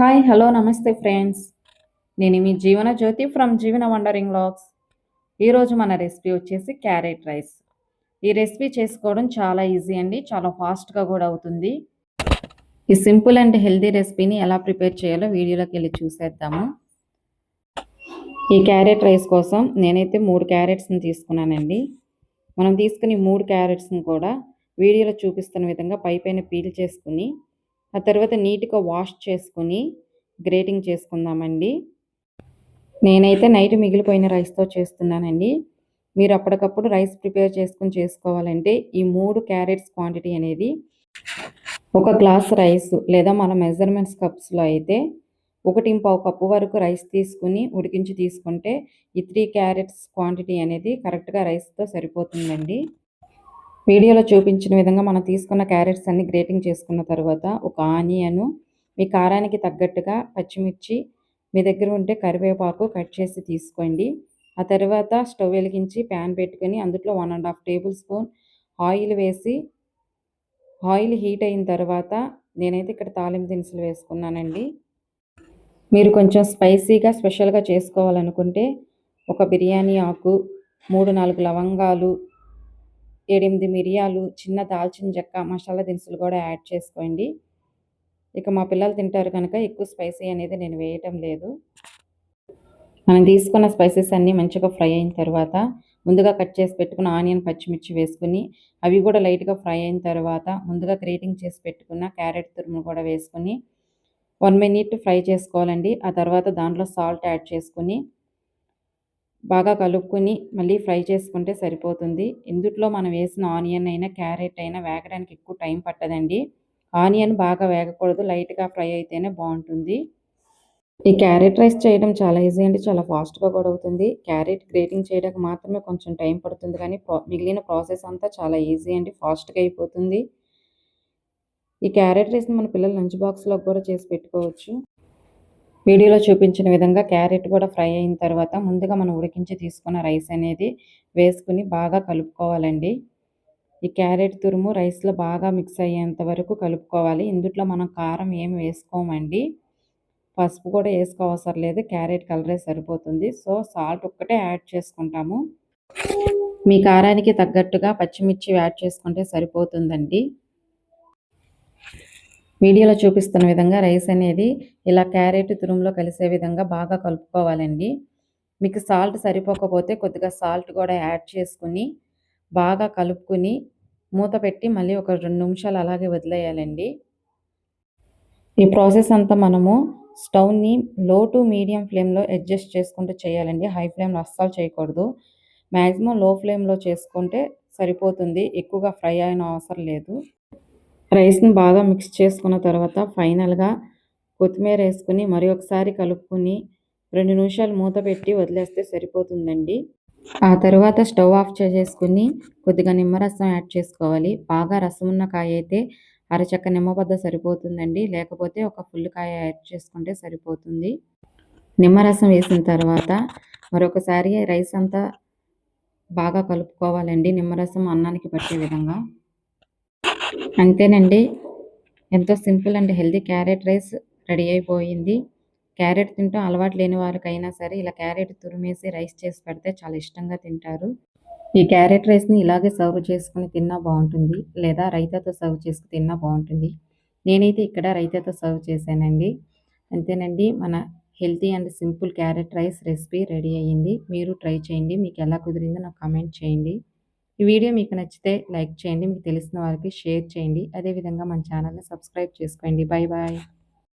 Hi hello నమస్తే friends నేను మీ Jeevana Jyothi from Jeevana wandering logs ఈరోజు మన రెసిపీ వచ్చేసి క్యారెట్ రైస్ ఈ రెసిపీ చేసుకోవడం చాలా ఈజీ అండి చాలా ఫాస్ట్గా కూడా అవుతుంది. ఈ సింపుల్ అండ్ హెల్తీ రెసిపీని ఎలా ప్రిపేర్ చేయాలో వీడియోలోకి వెళ్ళి చూసేద్దాము. ఈ క్యారెట్ రైస్ కోసం నేనైతే మూడు క్యారెట్స్ని తీసుకున్నానండి. మనం తీసుకుని మూడు క్యారెట్స్ని కూడా వీడియోలో చూపిస్తున్న విధంగా పై పైన పీల్ చేసుకుని ఆ తర్వాత నీట్గా వాష్ చేసుకుని గ్రేటింగ్ చేసుకుందామండి. నేనైతే నైట్ మిగిలిపోయిన రైస్తో చేస్తున్నానండి. మీరు అప్పటికప్పుడు రైస్ ప్రిపేర్ చేసుకుని చేసుకోవాలంటే ఈ మూడు క్యారెట్స్ క్వాంటిటీ అనేది ఒక గ్లాస్ రైస్ లేదా మన మెజర్మెంట్స్ కప్స్లో అయితే ఒకటి పావు కప్పు వరకు రైస్ తీసుకుని ఉడికించి తీసుకుంటే ఈ త్రీ క్యారెట్స్ క్వాంటిటీ అనేది కరెక్ట్గా రైస్తో సరిపోతుందండి. వీడియోలో చూపించిన విధంగా మనం తీసుకున్న క్యారెట్స్ అన్ని గ్రేటింగ్ చేసుకున్న తర్వాత ఒక ఆనియను మీ కారానికి తగ్గట్టుగా పచ్చిమిర్చి మీ దగ్గర ఉంటే కరివేపాకు కట్ చేసి తీసుకోండి. ఆ తర్వాత స్టవ్ వెలిగించి ప్యాన్ పెట్టుకొని అందులో one and half tablespoon oil వేసి ఆయిల్ హీట్ అయిన తర్వాత నేనైతే ఇక్కడ తాలింపు దినుసులు వేసుకున్నానండి. మీరు కొంచెం స్పైసీగా స్పెషల్గా చేసుకోవాలనుకుంటే ఒక బిర్యానీ ఆకు మూడు నాలుగు లవంగాలు ఏడెనిమిది మిరియాలు చిన్న దాల్చిన చెక్క మసాలా దినుసులు కూడా యాడ్ చేసుకోండి. ఇక మా పిల్లలు తింటారు కనుక ఎక్కువ స్పైసీ అనేది నేను వేయటం లేదు. మనం తీసుకున్న స్పైసెస్ అన్నీ మంచిగా ఫ్రై అయిన తర్వాత ముందుగా కట్ చేసి పెట్టుకున్న ఆనియన్ పచ్చిమిర్చి వేసుకుని అవి కూడా లైట్గా ఫ్రై అయిన తర్వాత ముందుగా గ్రేటింగ్ చేసి పెట్టుకున్న క్యారెట్ తురుము కూడా వేసుకుని వన్ మినిట్ ఫ్రై చేసుకోవాలండి. ఆ తర్వాత దాంట్లో సాల్ట్ యాడ్ చేసుకుని బాగా కలుపుకొని మళ్ళీ ఫ్రై చేసుకుంటే సరిపోతుంది. ఇందుట్లో మనం వేసిన ఆనియన్ అయినా క్యారెట్ అయినా వేగడానికి ఎక్కువ టైం పట్టదండి. ఆనియన్ బాగా వేగకూడదు లైట్గా ఫ్రై అయితేనే బాగుంటుంది. ఈ క్యారెట్ రైస్ చేయడం చాలా ఈజీ అండి చాలా ఫాస్ట్గా కూడా అవుతుంది. క్యారెట్ గ్రేటింగ్ చేయడానికి మాత్రమే కొంచెం టైం పడుతుంది కానీ మిగిలిన ప్రాసెస్ అంతా చాలా ఈజీ అండి ఫాస్ట్గా అయిపోతుంది. ఈ క్యారెట్ రైస్ని మన పిల్లలు లంచ్ బాక్స్లో కూడా చేసి పెట్టుకోవచ్చు. వీడియోలో చూపించిన విధంగా క్యారెట్ కూడా ఫ్రై అయిన తర్వాత ముందుగా మనం ఉడికించి తీసుకున్న రైస్ అనేది వేసుకుని బాగా కలుపుకోవాలండి. ఈ క్యారెట్ తురుము రైస్లో బాగా మిక్స్ అయ్యేంత వరకు కలుపుకోవాలి. ఇందుట్లో మనం కారం ఏమి వేసుకోమండి. పసుపు కూడా వేసుకోవసరం లేదు. క్యారెట్ కలరే సరిపోతుంది. సో సాల్ట్ ఒక్కటే యాడ్ చేసుకుంటాము. మీ కారానికి తగ్గట్టుగా పచ్చిమిర్చి యాడ్ చేసుకుంటే సరిపోతుందండి. వీడియోలో చూపిస్తున్న విధంగా రైస్ అనేది ఇలా క్యారెట్ తురుములో కలిసే విధంగా బాగా కలుపుకోవాలండి. మీకు సాల్ట్ సరిపోకపోతే కొద్దిగా సాల్ట్ కూడా యాడ్ చేసుకుని బాగా కలుపుకుని మూత పెట్టి మళ్ళీ ఒక రెండు నిమిషాలు అలాగే వదిలేయాలండి. ఈ ప్రాసెస్ అంతా మనము స్టవ్ని లో టు మీడియం ఫ్లేమ్లో అడ్జస్ట్ చేసుకుంటూ చేయాలండి. హై ఫ్లేమ్లో అస్సలు చేయకూడదు. మ్యాక్సిమం లో ఫ్లేమ్లో చేసుకుంటే సరిపోతుంది. ఎక్కువగా ఫ్రై అయిన అవసరం లేదు. రైస్ని బాగా మిక్స్ చేసుకున్న తర్వాత ఫైనల్గా కొత్తిమీర వేసుకుని మరి ఒకసారి కలుపుకొని రెండు నిమిషాలు మూత పెట్టి వదిలేస్తే సరిపోతుందండి. ఆ తర్వాత స్టవ్ ఆఫ్ చేసేసుకుని కొద్దిగా నిమ్మరసం యాడ్ చేసుకోవాలి. బాగా రసం ఉన్న కాయ అయితే అరచక్క నిమ్మబద్ద సరిపోతుందండి. లేకపోతే ఒక ఫుల్ కాయ యాడ్ చేసుకుంటే సరిపోతుంది. నిమ్మరసం వేసిన తర్వాత మరొకసారి రైస్ అంతా బాగా కలుపుకోవాలండి. నిమ్మరసం అన్నానికి పట్టే విధంగా. అంతేనండి. ఎంతో simple and healthy carrot rice ready అయిపోయింది. క్యారెట్ తింటాం అలవాటు లేని వారికైనా సరే ఇలా క్యారెట్ తురిమేసి రైస్ చేసి పెడితే చాలా ఇష్టంగా తింటారు. ఈ క్యారెట్ రైస్ని ఇలాగే సర్వ్ చేసుకుని తిన్నా బాగుంటుంది. లేదా రైతాతో సర్వ్ చేసుకుని తిన్నా బాగుంటుంది. నేనైతే ఇక్కడ రైతాతో సర్వ్ చేశానండి. అంతేనండి మన healthy and simple carrot rice recipe ready అయ్యింది. మీరు ట్రై చేయండి. మీకు ఎలా కుదిరిందో నాకు కామెంట్ చేయండి. ఈ వీడియో మీకు నచ్చితే లైక్ చేయండి మీకు తెలిసిన వారికి షేర్ చేయండి. అదేవిధంగా మన ఛానల్ని సబ్స్క్రైబ్ చేసుకోండి. Bye bye